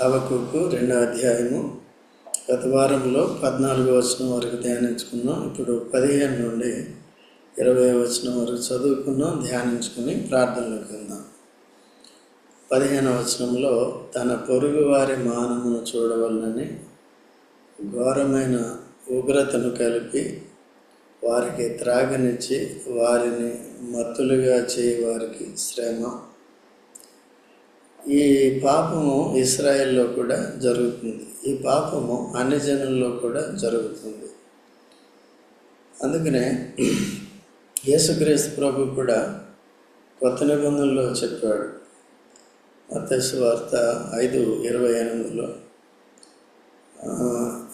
హవకుకు రెండో అధ్యాయము గత వారంలో పద్నాలుగో వచనం వరకు ధ్యానించుకున్నాం. ఇప్పుడు పదిహేను నుండి ఇరవై వచనం వరకు చదువుకున్నాం ధ్యానించుకుని ప్రార్థనలోకి వెళ్దాం. పదిహేను వచనంలో తన పొరుగు వారి మానమును చూడవలనని ఘోరమైన ఉగ్రతను కలిపి వారికి త్రాగనిచ్చి వారిని మత్తులుగా చేయి వారికి శ్రమ ఈ పాపము ఇస్రాయేల్లో కూడా జరుగుతుంది. ఈ పాపము అన్ని జనుల్లో కూడా జరుగుతుంది. అందుకనే యేసుక్రీస్తు ప్రభు కూడా కొత్త నిబంధనలో చెప్పాడు. మత్స్సు వార్త ఐదు ఇరవై ఎనిమిదిలో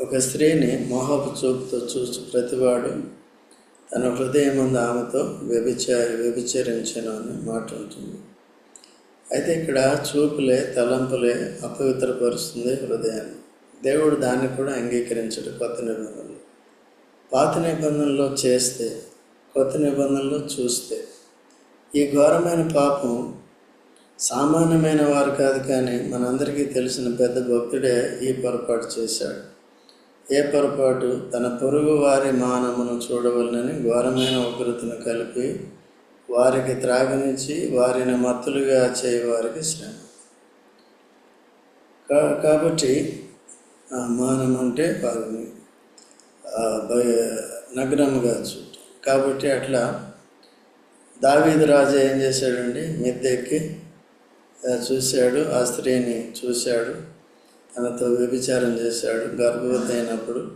ఒక స్త్రీని మోహపు చూపుతో చూసి ప్రతివాడు తన హృదయం ముందు ఆమెతో వ్యభిచ వ్యభిచరించను అని మాట ఉంటుంది. అయితే ఇక్కడ చూపులే తలంపులే అపవిత్రపరుస్తుంది హృదయాన్ని. దేవుడు దాన్ని కూడా అంగీకరించడు కొత్త నిబంధనలు. పాత నిబంధనలో చేస్తే కొత్త నిబంధనలో చూస్తే. ఈ ఘోరమైన పాపం సామాన్యమైన వారు కాదు కానీ మనందరికీ తెలిసిన పెద్ద భక్తుడే ఈ పొరపాటు చేశాడు. ఏ పొరపాటు? తన పొరుగు వారి మానమును చూడవలనని ఘోరమైన ఉగ్రతను కలిపి వారికి త్రాగనిచ్చి వారిని మత్తులుగా చేయవారికి శ్రమ. కా- కాబట్టి మానం అంటే వారిని నగ్నముగా చూడ కాబట్టి అట్లా దావీదు రాజు ఏం చేశాడండి? మిద్దెక్కి చూశాడు ఆ స్త్రీని చూశాడు తనతో వ్యభిచారం చేశాడు గర్భవతి అయినప్పుడు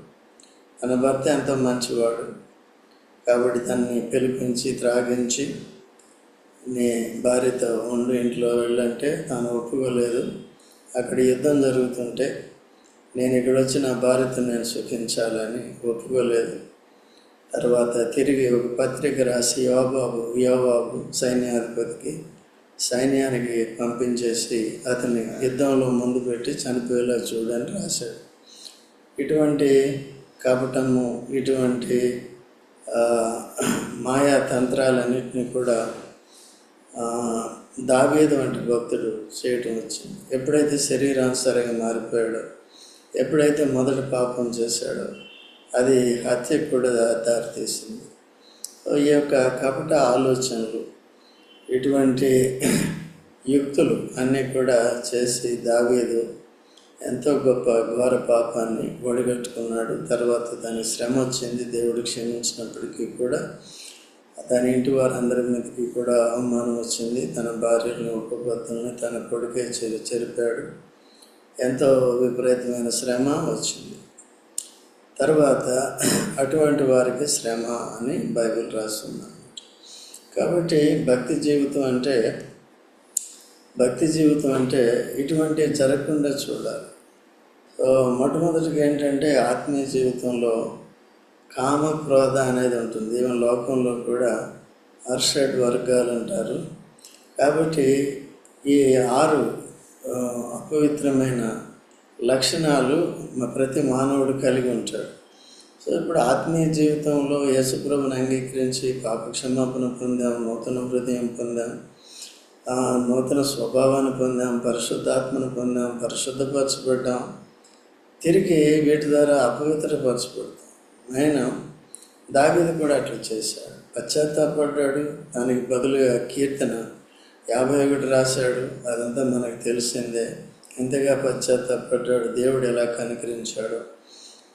తన భర్త ఎంతో మంచివాడు. కాబట్టి దాన్ని పిలిపించి త్రాగించి నీ భార్యతో ఉండు ఇంట్లో వెళ్ళంటే తాను ఒప్పుకోలేదు. అక్కడ యుద్ధం జరుగుతుంటే నేను ఇక్కడ వచ్చి నా భార్యతో నేను సుఖించాలని ఒప్పుకోలేదు. తర్వాత తిరిగి ఒక పత్రిక రాసి యోబాబు యోబాబు సైన్యాధిపతికి సైన్యానికి పంపించేసి అతన్ని యుద్ధంలో ముందు పెట్టి చనిపోయేలా చూడని రాశాడు. ఇటువంటి కపటము ఇటువంటి మాయా తంత్రాలన్నింటినీ కూడా ఆ, వంటి భక్తుడు చేయటం వచ్చింది. ఎప్పుడైతే శరీరానుసారంగా మారిపోయాడో ఎప్పుడైతే మొదటి పాపం చేశాడో అది హత్యకు కూడా దారితీసింది. ఈ యొక్క కపట ఆలోచనలు ఇటువంటి యుక్తులు అన్నీ కూడా చేసి దాగేదు ఎంతో గొప్ప ఘోర పాపాన్ని ఒడిగట్టుకున్నాడు. తర్వాత దాని శ్రమ వచ్చింది దేవుడు క్షమించినప్పటికీ కూడా తన ఇంటి వారందరి మీదకి కూడా అవమానం వచ్చింది. తన భార్యను ఉపపత్తుల్ని తన కొడుకే చెరి చెరిపాడు. ఎంతో విపరీతమైన శ్రమ వచ్చింది. తర్వాత అటువంటి వారికి శ్రమ అని బైబిల్ రాస్తున్నాను కాబట్టి భక్తి జీవితం అంటే భక్తి జీవితం అంటే ఇటువంటి జరగకుండా చూడాలి. మొట్టమొదటిగా ఏంటంటే ఆత్మీయ జీవితంలో కామ క్రోధ అనేది ఉంటుంది. ఈవెన్ లోకంలో కూడా అర్షడ్ వర్గాలు అంటారు కాబట్టి ఈ ఆరు అపవిత్రమైన లక్షణాలు ప్రతి మానవుడు కలిగి ఉంటాడు. సో ఇప్పుడు ఆత్మీయ జీవితంలో యేసుప్రభుని అంగీకరించి పాప క్షమాపణ పొందాం నూతన హృదయం పొందాం నూతన స్వభావాన్ని పొందాం పరిశుద్ధాత్మను పొందాం పరిశుద్ధపరచబడ్డాం తిరిగి వీటి ద్వారా అపవిత్రపరచబడుతుంది. ఆయన దావీదు కూడా అట్లా చేశాడు. పశ్చాత్తాపడ్డాడు. దానికి బదులుగా కీర్తన యాభై ఒకటి రాశాడు. అదంతా మనకు తెలిసిందే. ఎంతగా పశ్చాత్తాపడ్డాడు. దేవుడు ఎలా కనుకరించాడు.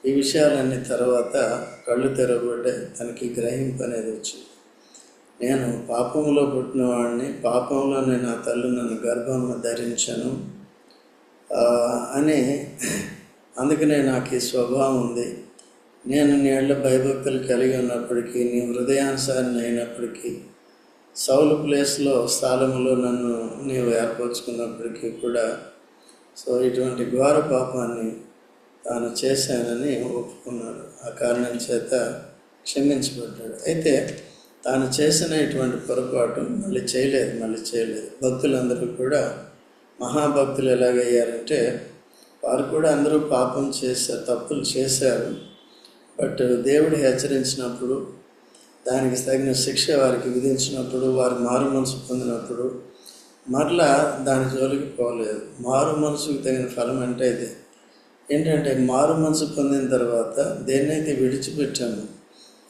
ఈ విషయాలన్నీ తర్వాత కళ్ళు తెరవబడ్డాయి. తనకి గ్రహింపు అనేది వచ్చింది. నేను పాపంలో పుట్టిన వాడిని పాపంలోనే నా తల్లి నన్ను గర్భంలో ధరించాను. అని అందుకనే నాకు ఈ స్వభావం ఉంది. నేను నీళ్ళ భయభక్తులు కలిగి ఉన్నప్పటికీ నీ హృదయానుసారిని అయినప్పటికీ సౌలు ప్లేస్లో స్థలములో నన్ను నీవు ఏర్పరచుకున్నప్పటికీ కూడా సో ఇటువంటి ఘోర పాపాన్ని తాను చేశానని ఒప్పుకున్నాడు. ఆ కారణం చేత క్షమించబడ్డాడు. అయితే తాను చేసిన ఇటువంటి పొరపాటు మళ్ళీ చేయలేదు మళ్ళీ చేయలేదు. భక్తులందరూ కూడా మహాభక్తులు ఎలాగయ్యారంటే వారు కూడా అందరూ పాపం చేశారు తప్పులు చేశారు. బట్ దేవుడు హెచ్చరించినప్పుడు దానికి తగిన శిక్ష వారికి విధించినప్పుడు వారు మారు మనసు పొందినప్పుడు మరలా దాని జోలికి పోలేదు. మారు మనసుకు తగిన ఫలం అంటే ఇది. ఏంటంటే మారు మనసు పొందిన తర్వాత దేన్నైతే విడిచిపెట్టామో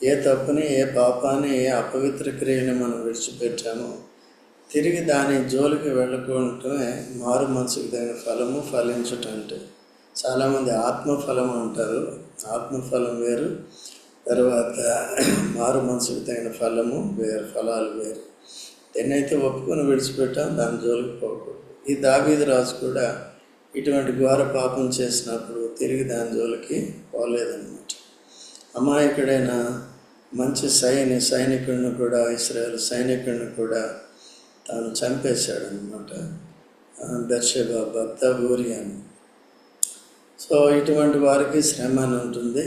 ఏ తప్పుని ఏ పాపాన్ని ఏ అపవిత్ర క్రియని మనం విడిచిపెట్టామో తిరిగి దాని జోలికి వెళ్ళకుంటే మారు మనసుకు తగిన ఫలము ఫలించటం అంటే చాలామంది ఆత్మఫలం అంటారు. ఆత్మఫలం వేరు తర్వాత మారు మనసుకు తగిన ఫలము వేరు ఫలాలు వేరు. దేన్నైతే ఒప్పుకొని విడిచిపెట్టాం దాని జోలికి పోకూడదు. ఈ దావీది రాజు కూడా ఇటువంటి ఘోర పాపం చేసినప్పుడు తిరిగి దాని జోలికి పోలేదన్నమాట. అమాయకుడైన మంచి సైని సైనికుడిని కూడా ఇస్రాయల్ సైనికుడిని కూడా తను చంపేశాడు అనమాట దర్శక భర్త ఊరి అని సో ఇటువంటి వారికి శ్రమ అని ఉంటుంది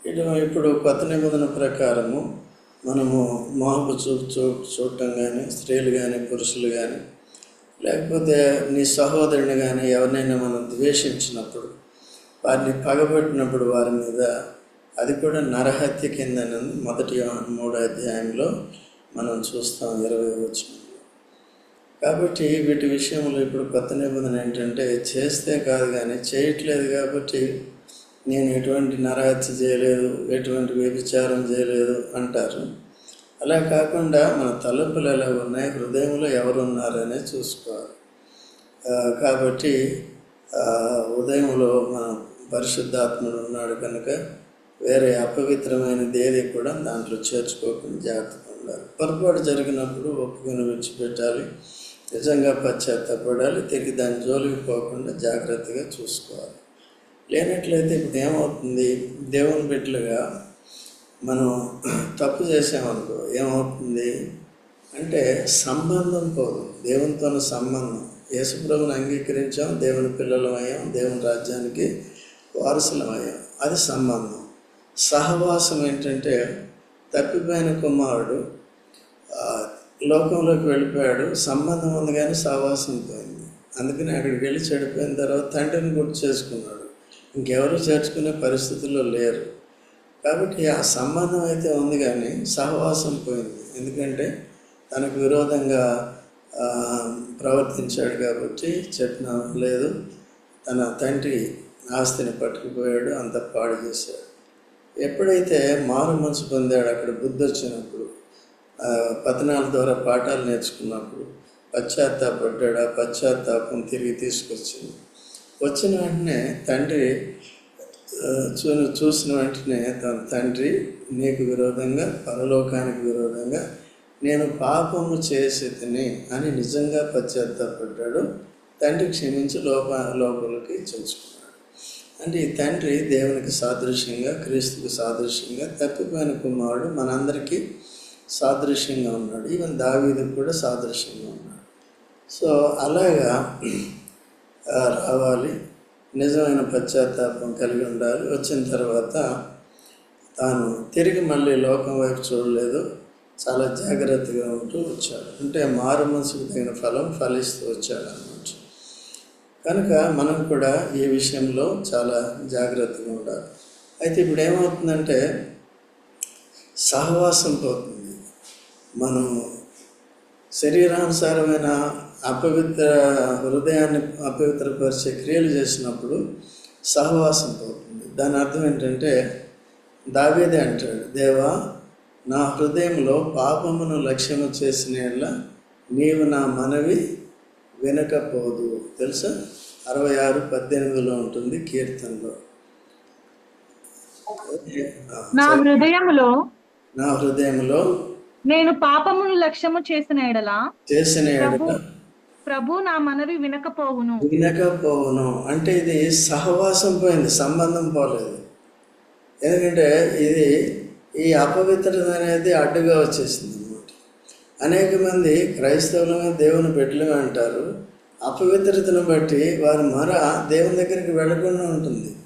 ఇటు ఇప్పుడు కొత్త నిబంధన ప్రకారము మనము మాపు చూ చూ చూడటం కానీ స్త్రీలు కానీ పురుషులు కానీ లేకపోతే నీ సహోదరుని కానీ ఎవరినైనా మనం ద్వేషించినప్పుడు వారిని పగబెట్టినప్పుడు వారి మీద అది కూడా నరహత్య కింద మొదటి మూడో అధ్యాయంలో మనం చూస్తాం ఇరవై వచ్చిన కాబట్టి వీటి విషయంలో ఇప్పుడు కొత్త నిబంధన ఏంటంటే చేస్తే కాదు కానీ చేయట్లేదు కాబట్టి నేను ఎటువంటి నరహత్య చేయలేదు ఎటువంటి వ్యభిచారం చేయలేదు అంటారు. అలా కాకుండా మన తలుపులు ఎలా ఉన్నాయి హృదయంలో ఎవరు ఉన్నారనే చూసుకోవాలి కాబట్టి ఉదయంలో మన పరిశుద్ధాత్ముడు ఉన్నాడు కనుక వేరే అపవిత్రమైనది ఏది కూడా దాంట్లో చేర్చుకోకుండా జాగ్రత్తగా ఉండాలి. పొరపాటు జరిగినప్పుడు ఒప్పుకొని విడిచిపెట్టాలి. నిజంగా పశ్చాత్తపడాలి తిరిగి దాని జోలికి పోకుండా జాగ్రత్తగా చూసుకోవాలి. లేనట్లయితే ఇప్పుడు ఏమవుతుంది? దేవుని బిడ్డలుగా మనం తప్పు చేసామనుకో ఏమవుతుంది? అంటే సంబంధం పోదు. దేవునితో సంబంధం. యేసుప్రభుని అంగీకరించాం దేవుని పిల్లలం అయ్యాం దేవుని రాజ్యానికి వారసులం అయ్యాం. అది సంబంధం. సహవాసం ఏంటంటే తప్పిపోయిన కుమారుడు లోకంలోకి వెళ్ళిపోయాడు. సంబంధం ఉంది కానీ సహవాసం పోయింది. అందుకని అక్కడికి వెళ్ళి చెడిపోయిన తర్వాత తండ్రిని గుర్తు చేసుకున్నాడు. ఇంకెవరు చేర్చుకునే పరిస్థితుల్లో లేరు. కాబట్టి ఆ సంబంధం అయితే ఉంది కానీ సహవాసం పోయింది. ఎందుకంటే తనకు విరోధంగా ప్రవర్తించాడు కాబట్టి చెప్పిన లేదు. తన తండ్రి ఆస్తిని పట్టుకుపోయాడు అంత పాడు చేశాడు. ఎప్పుడైతే మారు మనసు పొందాడు అక్కడ బుద్ధి వచ్చినప్పుడు పతనాల ద్వారా పాఠాలు నేర్చుకున్నప్పుడు పశ్చాత్తాపడ్డాడు. ఆ పశ్చాత్తాపం తిరిగి తీసుకొచ్చింది. వచ్చిన వెంటనే తండ్రి చూ చూసిన వెంటనే తన తండ్రి నీకు విరోధంగా పరలోకానికి విరోధంగా నేను పాపము చేసేదిని అని నిజంగా పశ్చాత్తాపడ్డాడు. తండ్రి క్షమించి లోప లోపలికి చేర్చుకున్నాడు అంటే ఈ తండ్రి దేవునికి సాదృశ్యంగా క్రీస్తుకు సాదృశ్యంగా తప్పిపోయిన కుమారుడు మనందరికీ సాదృశ్యంగా ఉన్నాడు. ఈవెన్ దావీదుకు కూడా సాదృశ్యంగా ఉన్నాడు. సో అలాగా రావాలి. నిజమైన పశ్చాత్తాపం కలిగి ఉండాలి. వచ్చిన తర్వాత తాను తిరిగి మళ్ళీ లోకం వైపు చూడలేదు. చాలా జాగ్రత్తగా ఉంటూ వచ్చాడు. అంటే మారు మనసుకు తగిన ఫలం ఫలిస్తూ వచ్చాడు అన్నమాట. కనుక మనం కూడా ఈ విషయంలో చాలా జాగ్రత్తగా ఉండాలి. అయితే ఇప్పుడు ఏమవుతుందంటే సహవాసం పోతుంది. మనం శరీరానుసారమైన అపవిత్ర హృదయాన్ని అపవిత్రపరిచే క్రియలు చేసినప్పుడు సహవాసం పోతుంది దాని అర్థం ఏంటంటే దావేదే అంటాడు దేవా నా హృదయంలో పాపమును లక్ష్యము చేసిన నీవు నా మనవి వినకపోదు. తెలుసా? అరవై ఆరు పద్దెనిమిదిలో ఉంటుంది కీర్తనలో. నా హృదయములో నా హృదయంలో నేను పాపమును లక్ష్యము చేసిన ఎడల చేసిన ప్రభు నా మనవి వినకపోవును. వినకపోవును. అంటే ఇది సహవాసం పోయింది సంబంధం పోలేదు. ఎందుకంటే ఇది ఈ అపవిత్రత అనేది అడ్డుగా వచ్చేసింది అనమాట అనేక మంది క్రైస్తవులమే దేవుని బిడ్డలమే అంటారు. అపవిత్రతను బట్టి వారి మర దేవుని దగ్గరికి వెళ్ళకుండా ఉంటుంది.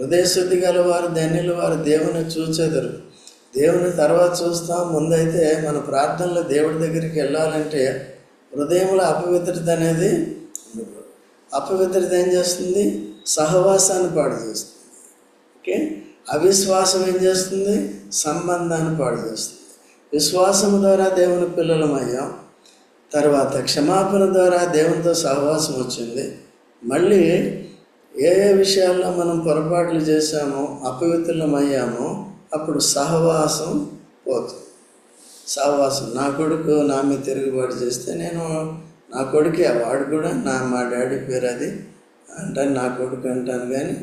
హృదయశుద్ధి గల వారు ధన్యులు వారు దేవుని చూచెదరు. దేవుని తర్వాత చూస్తాం ముందైతే మన ప్రార్థనలో దేవుడి దగ్గరికి వెళ్ళాలంటే హృదయంలో అపవిత్రత అనేది అపవిత్రత ఏం చేస్తుంది? సహవాసాన్ని పాడు చేస్తుంది. ఓకే? అవిశ్వాసం ఏం చేస్తుంది? సంబంధాన్ని పాడు చేస్తుంది. విశ్వాసం ద్వారా దేవుని పిల్లలమయ్యాం తర్వాత క్షమాపణ ద్వారా దేవునితో సహవాసం వచ్చింది. మళ్ళీ ఏ ఏ విషయాల్లో మనం పొరపాట్లు చేశామో అపవిత్రులం అయ్యామో అప్పుడు సహవాసం పోతుంది. సహవాసం నా కొడుకు నా మీద తిరుగుబాటు చేస్తే నేను నా కొడుకే వాడు కూడా నా మా డాడీ పేరు అది అంటాను నా కొడుకు అంటాను కానీ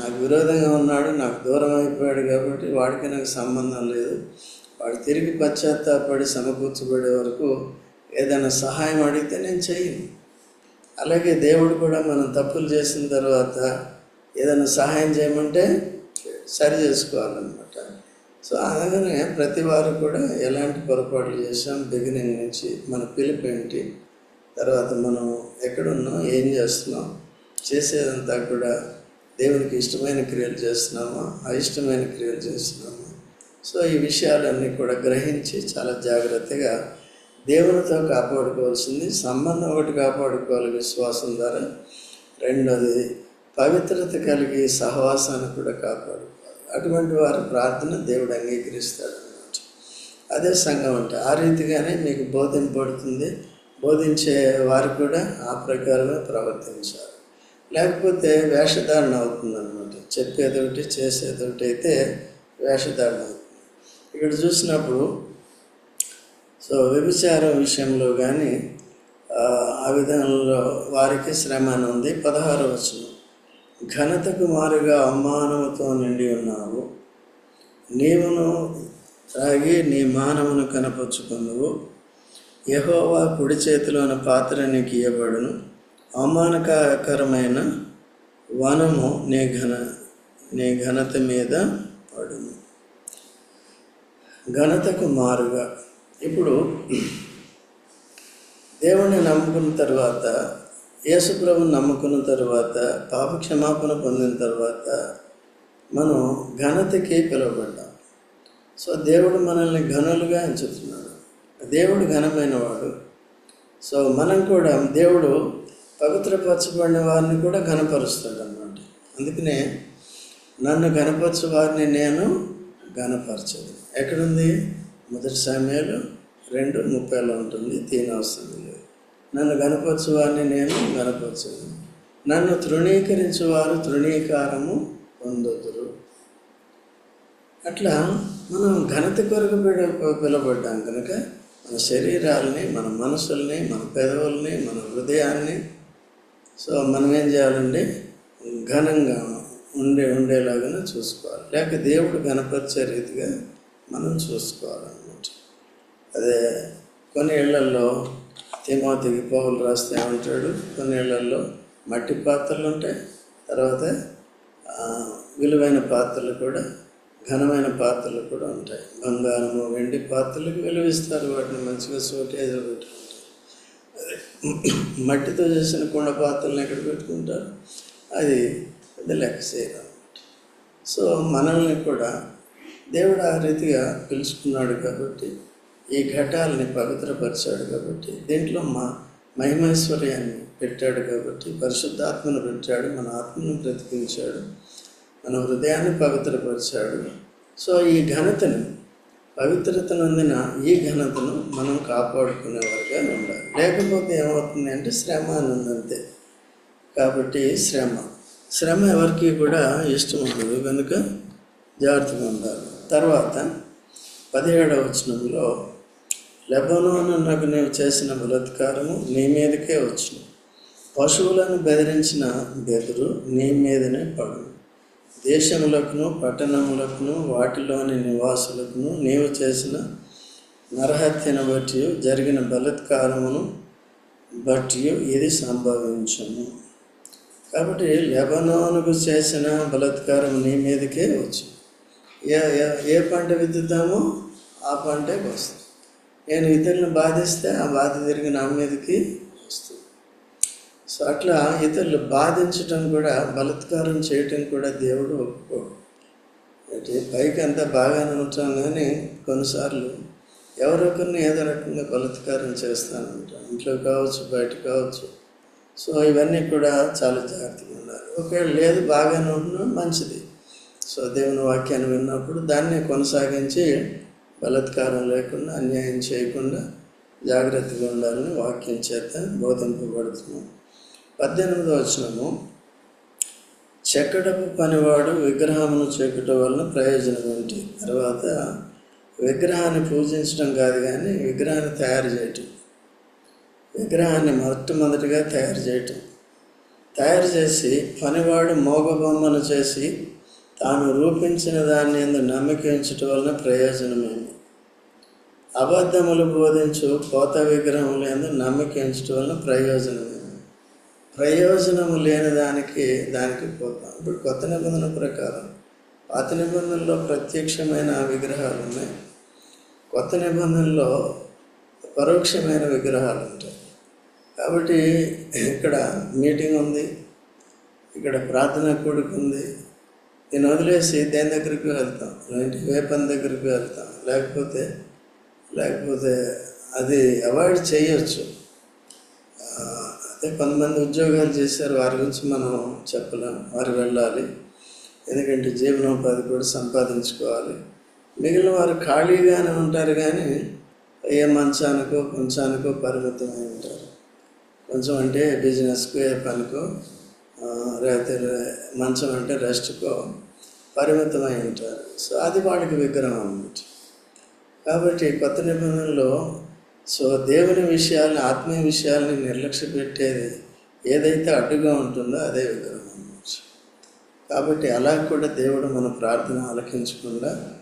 నాకు విరోధంగా ఉన్నాడు నాకు దూరం అయిపోయాడు కాబట్టి వాడికి నాకు సంబంధం లేదు. వాడు తిరిగి పశ్చాత్తాపడి సమకూర్చబడే వరకు ఏదైనా సహాయం అడిగితే నేను చెయ్యను. అలాగే దేవుడు కూడా మనం తప్పులు చేసిన తర్వాత ఏదైనా సహాయం చేయమంటే సరి చేసుకోవాలన్నమాట. సో అలాగనే ప్రతి వారు కూడా ఎలాంటి పొరపాట్లు చేసాం బిగినింగ్ నుంచి మన పిలుపు ఏంటి తర్వాత మనం ఎక్కడున్నాం ఏం చేస్తున్నాం చేసేదంతా కూడా దేవునికి ఇష్టమైన క్రియలు చేస్తున్నామా అయిష్టమైన క్రియలు చేస్తున్నామా. సో ఈ విషయాలన్నీ కూడా గ్రహించి చాలా జాగ్రత్తగా దేవునితో కాపాడుకోవాల్సింది సంబంధం ఒకటి కాపాడుకోవాలి విశ్వాసం ద్వారా. రెండోది పవిత్రత కలిగి సహవాసాన్ని కూడా కాపాడు అటువంటి వారి ప్రార్థన దేవుడు అంగీకరిస్తాడు అన్నమాట. అదే సంఘం అంటే. ఆ రీతిగానే మీకు బోధింపబడుతుంది బోధించే వారు కూడా ఆ ప్రకారమే ప్రవర్తించాలి. లేకపోతే వేషధారణ అవుతుంది అనమాట చెప్పేదొకటి చేసేదొకటి అయితే వేషధారణ అవుతుంది. ఇక్కడ చూసినప్పుడు సో వ్యభిచారం విషయంలో కానీ ఆ విధంలో వారికి శ్రమ అని ఉంది. పదహారు వచనం. ఘనతకు మారుగా అవమానముతో నిండి ఉన్నావు. నీవును త్రాగి నీ మానవును కనపరుచుకున్నావు యహోవా కుడి చేతిలోని పాత్ర నీకు ఇవ్వబడును అవమానకరమైన వనము నీ ఘన నీ ఘనత మీద పడును. ఘనతకు మారుగా. ఇప్పుడు దేవుణ్ణి నమ్ముకున్న తర్వాత యేసుప్రభుని నమ్ముకున్న తర్వాత పాప క్షమాపణ పొందిన తర్వాత మనం ఘనతకి పిలువబడ్డాం. సో దేవుడు మనల్ని ఘనులుగా ఎంచుతున్నాడు. దేవుడు ఘనమైన వాడు సో మనం కూడా దేవుడు పవిత్రపరచబడిన వారిని కూడా ఘనపరుస్తాడు అన్నమాట అందుకనే నన్ను ఘనపరచు వారిని నేను ఘనపరచదు ఎక్కడుంది? మొదటి సమయాలు రెండు ముప్పైలో ఉంటుంది తీనవసరం లేదు నన్ను గణపరచువారిని నేను గనపరచదు నన్ను తృణీకరించు వారు తృణీకారము పొందొద్దురు అట్లా మనం ఘనత కొరకు పిలబడ్డాం కనుక మన శరీరాలని మన మనసుల్ని మన పెదవుల్ని మన హృదయాన్ని సో మనం ఏం చేయాలండి? ఘనంగా ఉండే ఉండేలాగా చూసుకోవాలి. లేక దేవుడు గణపరిచే రీతిగా మనం చూసుకోవాలన్నమాట. అదే కొన్ని ఇళ్ళలో తిమోతికి పౌలు రాస్తే ఏమంటాడు? కొన్నేళ్ళలో మట్టి పాత్రలు ఉంటాయి. తర్వాత విలువైన పాత్రలు కూడా ఘనమైన పాత్రలు కూడా ఉంటాయి. బంగారము వెండి పాత్రలకు విలువిస్తారు వాటిని మంచిగా సోటేజ్ పెట్టుకుంటారు అదే మట్టితో చేసిన కుండ పాత్రలను ఎక్కడ పెట్టుకుంటారు? అది అది లెక్క చేయరు సో మనల్ని కూడా దేవుడు ఆ రీతిగా పిలుచుకున్నాడు కాబట్టి ఈ ఘటాలని పవిత్రపరిచాడు కాబట్టి దీంట్లో మా మహిమైశ్వర్యాన్ని పెట్టాడు కాబట్టి పరిశుద్ధాత్మను పెట్టాడు మన ఆత్మను బ్రతికించాడు మన హృదయాన్ని పవిత్రపరిచాడు. సో ఈ ఘనతను పవిత్రతను అందిన ఈ ఘనతను మనం కాపాడుకునేవారుగా ఉండాలి. లేకపోతే ఏమవుతుంది అంటే శ్రమ అని ఉందంతే కాబట్టి శ్రమ. శ్రమ ఎవరికి కూడా ఇష్టం ఉండదు. కనుక జాగ్రత్తగా ఉండాలి. తర్వాత పదిహేడవ వచనంలో లెబనోను నాకు నీవు చేసిన బలత్కారము నీ మీదకే వచ్చును పశువులను బెదిరించిన బెదురు నీ మీదనే పడు దేశములకును పట్టణములకును వాటిలోని నివాసులకును నీవు చేసిన నరహత్యను బట్టి జరిగిన బలాత్కారమును బట్టి ఇది సంభవించము కాబట్టి లెబనోనుకు చేసిన బలాత్కారం నీ మీదకే వచ్చు ఏ ఏ- పంట విద్దుతామో ఆ పంటే వస్తుంది. నేను ఇతరులను బాధిస్తే ఆ బాధ తిరిగి నా మీదకి వస్తుంది. సో అట్లా ఇతరులు బాధించటం కూడా బలాత్కారం చేయటం కూడా దేవుడు ఒప్పుకోడు. అంటే పైకి అంతా బాగానే ఉంటాం కానీ కొన్నిసార్లు ఎవరొకరిని ఏదో రకంగా బలాత్కారం చేస్తానంటాం ఇంట్లో కావచ్చు బయట కావచ్చు. సో ఇవన్నీ కూడా చాలా జాగ్రత్తగా ఉండాలి. ఒకవేళ లేదు బాగానే ఉంటున్నా మంచిది. సో దేవుని వాక్యాన్ని విన్నప్పుడు దాన్ని కొనసాగించి బలత్కారం లేకుండా అన్యాయం చేయకుండా జాగ్రత్తగా ఉండాలని వాక్యం చేత బోధింపబడుతున్నాం పద్దెనిమిదో వచనము. చెక్కడపు పనివాడు విగ్రహమును చెక్కట వలన ప్రయోజనం ఏంటి తర్వాత విగ్రహాన్ని పూజించడం కాదు కానీ విగ్రహాన్ని తయారు చేయటం. విగ్రహాన్ని మొట్టమొదటిగా తయారు చేయటం. తయారు చేసి పనివాడు మోగబొమ్మను చేసి తాను రూపించిన దాన్ని ఎందు నమ్మిక ఉంచటం వలన ప్రయోజనమేమి అబద్ధములు బోధించు కోత విగ్రహం లేని నమ్మిక ఉంచటం వలన ప్రయోజనం ప్రయోజనము లేని దానికి దానికి పోతాం. ఇప్పుడు కొత్త నిబంధన ప్రకారం పాత నిబంధనలో ప్రత్యక్షమైన విగ్రహాలు ఉన్నాయి కొత్త నిబంధనలో పరోక్షమైన విగ్రహాలు ఉంటాయి కాబట్టి ఇక్కడ మీటింగ్ ఉంది ఇక్కడ ప్రార్థన కూడుకు ఉంది. దీన్ని వదిలేసి దేని దగ్గరికి వెళ్తాం? లేదంటే వేపన్ దగ్గరికి వెళ్తాం. లేకపోతే లేకపోతే అది అవాయిడ్ చేయొచ్చు. అదే కొంతమంది ఉద్యోగాలు చేశారు వారి గురించి మనం చెప్పలేం వారు వెళ్ళాలి. ఎందుకంటే జీవనోపాధి కూడా సంపాదించుకోవాలి. మిగిలిన వారు ఖాళీగానే ఉంటారు కానీ ఏ మంచానికో కొంచానికో పరిమితమై ఉంటారు. కొంచెం అంటే బిజినెస్కో ఏ పనికో లేకపోతే మంచం అంటే రెస్ట్కో పరిమితమై ఉంటారు. సో అది వాడికి విగ్రహం అన్నమాట. కాబట్టి కొత్త నిబంధనలో సో దేవుని విషయాల్ని ఆత్మీయ విషయాల్ని నిర్లక్ష్య పెట్టేది ఏదైతే అడ్డుగా ఉంటుందో అదే విగ్రహం అనవచ్చు కాబట్టి అలా కూడా దేవుడు మన ప్రార్థన ఆలకించకుండా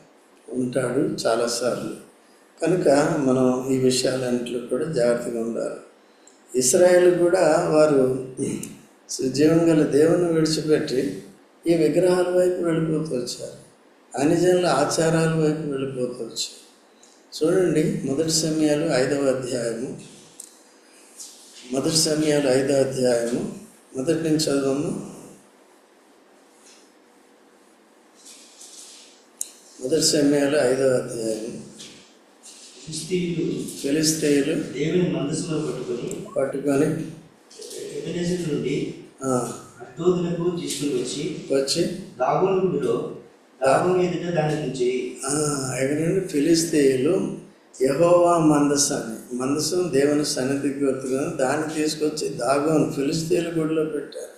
ఉంటాడు చాలాసార్లు. కనుక మనం ఈ విషయాలన్నింటిలో కూడా జాగ్రత్తగా ఉండాలి. ఇస్రాయేల్ కూడా వారు సుజీవం గల దేవుని విడిచిపెట్టి ఈ విగ్రహాల వైపు వెళ్ళిపోతూ వచ్చారు. అన్ని జనుల ఆచారాల వైపు వెళ్ళిపోతూ వచ్చారు. చూడండి మొదటి సమయాలు ఐదవ అధ్యాయము. మొదటి సమయాలు ఐదవ అధ్యాయము. మొదటి నుంచి చదవము మొదటి సమయాలు ఐదవ అధ్యాయం ఫిలిస్తీయులు దేవుని మందస్సులో పట్టుకొని పట్టుకొని నుండి అష్టోదులకు తీసుకుని వచ్చి వచ్చి దాగోను దాగోను ఎదుట దాని నుంచి ఎక్కడంటే ఫిలిస్తీయులు యహోవా మందస్సు అని మందస్సు దేవుని సన్నిధికి గుర్తుగా దాన్ని తీసుకొచ్చి దాగోను ఫిలిస్తీయుల గుడిలో పెట్టారు.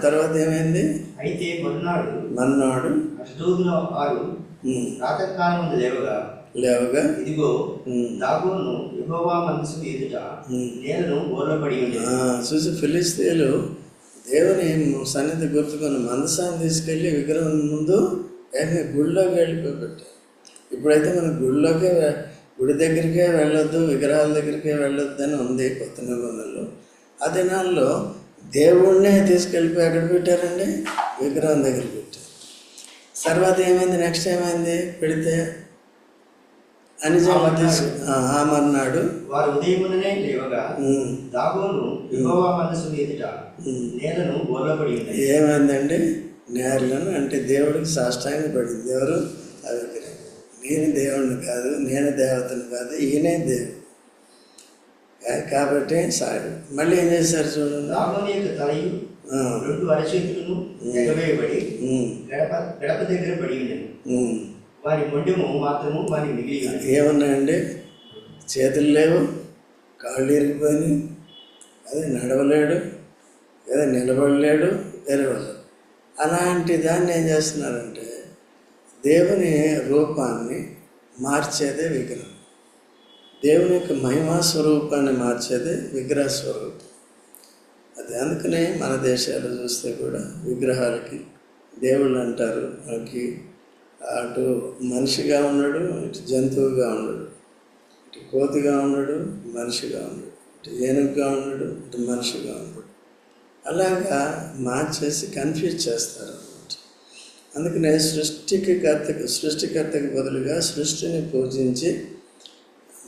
తర్వాత ఏమైంది? అయితే మరునాడు మన్నాడు అష్టోదుల లేవగా లేవగా ఇదిగో దాగోను యెహోవా మనసు ఎదుట. నేలను ఓర్లపడి చూసి ఫిలిస్తీన్లు దేవుని సన్నిధి గుర్తుకొని మందసాన్ని తీసుకెళ్ళి విగ్రహం ముందు ఏమి గుడిలోకి వెళ్ళిపోయి ఇప్పుడైతే మనం గుళ్ళోకే గుడి దగ్గరికే వెళ్ళొద్దు విగ్రహాల దగ్గరికే వెళ్ళొద్దు అని ఉంది కొత్త నిబంధనలు ఆ దినాల్లో దేవుణ్ణే తీసుకెళ్ళిపోయి ఎక్కడ పెట్టారండి? విగ్రహం దగ్గర పెట్టారు. తర్వాత ఏమైంది? నెక్స్ట్ ఏమైంది? పెడితే అని తీసు ఆ మర్నాడు వారు ఉదయముననే లేవగా దాగోను యెహోవా మనసు ఎదుట. నేలను ఓర్లపడి ఉంది ఏమైందండి? నేరలను అంటే దేవుడికి సాష్టాంగ పడింది ఎవరు? విగ్రహం నేను దేవుడిని కాదు నేను దేవతను కాదు ఈయనే దేవుడు. కాబట్టి సా- మళ్ళీ ఏం చేశారు చూడండి. దాగోని యొక్క తలయు రెండు అరచేతులను ఎగవేయబడి గడప గడప దగ్గర పడి ఉండేది. వారి మొండెము మాత్రము వారి మిగిలి ఉన్నది. ఏమున్నాయండి? చేతులు లేవు కాళ్ళు ఇరిగిపోయి అది నడవలేడు ఏదో నిలబడలేడు తెరవలేడు అలాంటి దాన్ని ఏం చేస్తున్నారంటే దేవుని రూపాన్ని మార్చేదే విగ్రహం. దేవుని యొక్క మహిమా స్వరూపాన్ని మార్చేదే విగ్రహ స్వరూపం. అది అందుకనే మన దేశాలు చూస్తే కూడా విగ్రహాలకి దేవుళ్ళు అంటారు మనకి అటు మనిషిగా ఉన్నాడు ఇటు జంతువుగా ఉన్నాడు ఇటు కోతిగా ఉన్నాడు మనిషిగా ఉన్నాడు ఇటు ఏనుగుగా ఉన్నాడు ఇటు మనిషిగా ఉన్నాడు అలాగా మార్చేసి కన్ఫ్యూజ్ చేస్తారు అన్నమాట. అందుకనే సృష్టికి కర్తకు సృష్టికర్తకు బదులుగా సృష్టిని పూజించి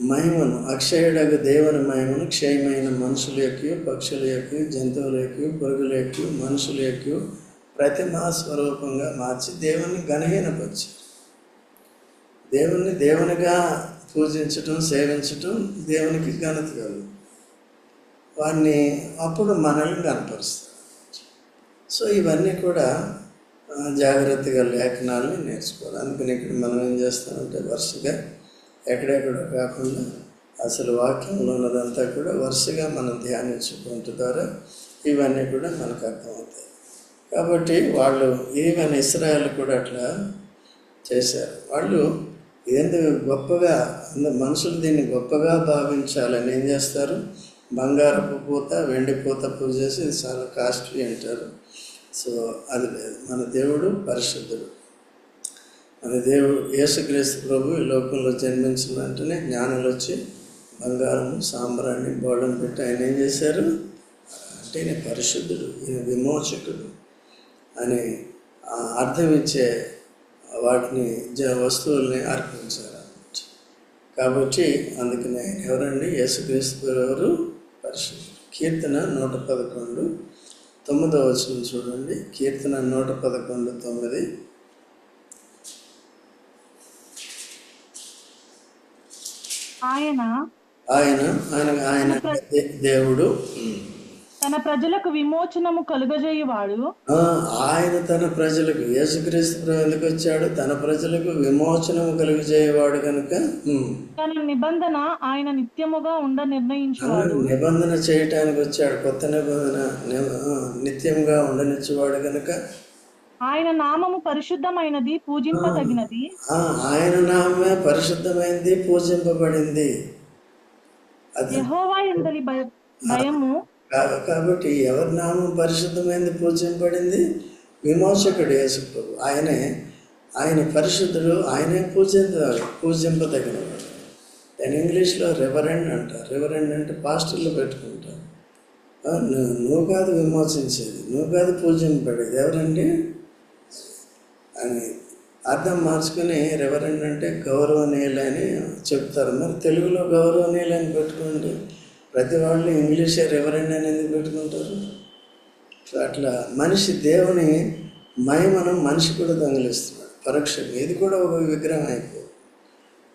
మహిమను అక్షయుడకు దేవుని మహిమను క్షయమైన మనుషుల యొక్క పక్షుల యొక్క జంతువుల యొక్క పురుగుల యొక్క మనుషుల యొక్క ప్రతిమా స్వరూపంగా మార్చి దేవుణ్ణి గణహీనపరిచి దేవుణ్ణి దేవునిగా పూజించటం సేవించటం దేవునికి ఘనత కలుగు. వాడిని అప్పుడు మనల్ని కనపరుస్తారు సో ఇవన్నీ కూడా జాగ్రత్తగా లేఖనాలని నేర్చుకోవాలి అందుకని ఇక్కడ మనం ఏం చేస్తామంటే వరుసగా ఎక్కడెక్కడ కాకుండా అసలు వాక్యంలో ఉన్నదంతా కూడా వరుసగా మనం ధ్యానించుకుంటు ద్వారా ఇవన్నీ కూడా మనకు అర్థమవుతాయి. కాబట్టి వాళ్ళు ఈవెన్ ఇస్రాయల్ కూడా అట్లా చేశారు. వాళ్ళు ఏంది గొప్పగా మనుషులు దీన్ని గొప్పగా భావించాలని ఏం చేస్తారు? బంగారపు పూత వెండి పూత పూజ చేసి ఇది చాలా కాస్ట్లీ అంటారు. సో అది లేదు. మన దేవుడు పరిశుద్ధుడు. మన దేవుడు యేసుక్రీస్తు ప్రభు ఈ లోకంలో జన్మించిన వెంటనే జ్ఞానులు వచ్చి బంగారం సాంబ్రాన్ని బోళం పెట్టి ఆయన ఏం చేశారు? అంటే ఈయన పరిశుద్ధుడు ఈయన విమోచకుడు. అని అర్థం ఇచ్చే వాటిని జ వస్తువుల్ని అర్పించారు కాబట్టి అందుకని ఎవరండి? యేసుక్రీస్తు ఎవరు పరిశుద్ధుడు. కీర్తన నూట పదకొండు. తొమ్మిదో వచనం చూడండి. కీర్తన నూట పదకొండు తొమ్మిది. ఆయన ఆయన ఆయన ఆయన దేవుడు. తన ప్రజలకు విమోచనము కలుగజేయువాడు. ఆయన తన ప్రజలకు యేసుక్రీస్తు ప్రభు ఎందుకు వచ్చాడు తన ప్రజలకు విమోచనము కలుగజేయవాడు కనుక తన నిబంధన ఆయన నిత్యముగా ఉండ నిర్ణయించువాడు. నిబంధన చేయటానికి వచ్చాడు కొత్త నిబంధన ని- ఆ, నిత్యంగా ఉండనిచ్చేవాడు కనుక ఆయన నామము పరిశుద్ధమైనది పూజింపదగినది. ఆయన నామే పరిశుద్ధమైంది పూజింపబడింది. యెహోవా ఎందలి భయ భయము కాబట్టి ఎవరి నామం పరిశుద్ధమైంది పూజింపబడింది? విమోచకుడు యేసుప్రభు. ఆయనే ఆయన పరిశుద్ధుడు ఆయనే పూజించారు పూజింపదగినవాడు. నేను ఇంగ్లీష్లో రెవరెండ్ అంటారు. రెవరెండ్ అంటే పాస్టర్లు పెట్టుకుంటారు. నువ్వు నువ్వు కాదు విమోచించేది నువ్వు కాదు పూజింపబడేది. ఎవరండి? అని అర్థం మార్చుకుని రెవరెండ్ అంటే గౌరవనీయులని చెప్తారు. మరి తెలుగులో గౌరవనీయులని పెట్టుకోండి. ప్రతి వాళ్ళు ఇంగ్లీషే రెవరెండ్ అని ఎందుకు పెట్టుకుంటారు? సో అట్లా మనిషి దేవుని మహిమను మనిషి కూడా దొంగిలిస్తున్నాడు. పరోక్షంగా ఇది కూడా ఒక విగ్రహం అయిపోయింది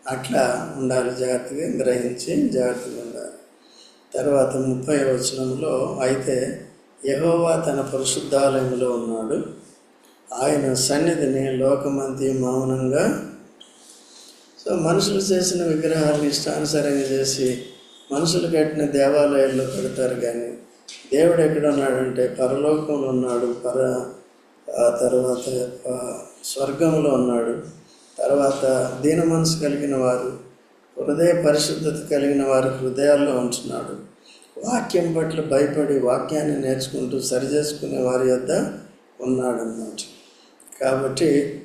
అట్లా ఉండాలి జాగ్రత్తగా గ్రహించి జాగ్రత్తగా ఉండాలి. తర్వాత ముప్పై వచనంలో అయితే యహోవా తన పరిశుద్ధాలయంలో ఉన్నాడు. ఆయన సన్నిధిని లోకమంతి మౌనంగా సో మనుషులు చేసిన విగ్రహాలను ఇష్టానుసారంగా చేసి మనుషులు కట్టిన దేవాలయాల్లో పెడతారు కానీ దేవుడు ఎక్కడున్నాడంటే పరలోకంలో ఉన్నాడు పర తర్వాత స్వర్గంలో ఉన్నాడు. తర్వాత దీన మనసు కలిగిన వారు హృదయ పరిశుద్ధత కలిగిన వారి హృదయాల్లో ఉంటున్నాడు. వాక్యం పట్ల భయపడి వాక్యాన్ని నేర్చుకుంటూ సరిచేసుకునే వారి యొద్ద ఉన్నాడన్నమాట. కాబట్టి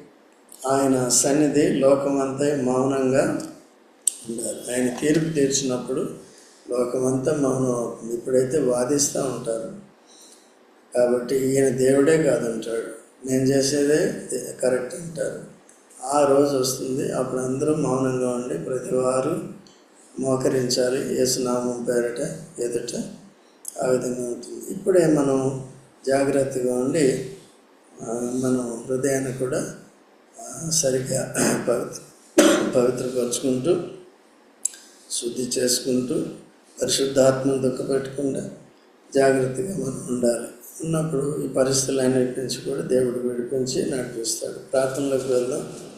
ఆయన సన్నిధి లోకమంతా మౌనంగా ఉండాలి. ఆయన తీర్పు తీర్చినప్పుడు లోకమంతా మౌనం అవుతుంది. ఇప్పుడైతే వాదిస్తూ ఉంటారు. కాబట్టి ఈయన దేవుడే కాదంటాడు. నేను చేసేదే కరెక్ట్ అంటారు. ఆ రోజు వస్తుంది. అప్పుడు అందరూ మౌనంగా ఉండి ప్రతివారు మోకరించాలి. యేసునామం పేరట ఎదుట ఆ విధంగా ఉంటుంది. ఇప్పుడే మనం జాగ్రత్తగా ఉండి మనం హృదయాన్ని కూడా సరిగ్గా పవిత్ర పవిత్రపరుచుకుంటూ శుద్ధి చేసుకుంటూ పరిశుద్ధాత్మను దుఃఖపెట్టకుండా జాగ్రత్తగా మనం ఉండాలి. ఉన్నప్పుడు ఈ పరిస్థితులన్నిటి నుంచి కూడా దేవుడు విడిపించి నడిపిస్తాడు. ప్రార్థనలోకి వెళ్దాం.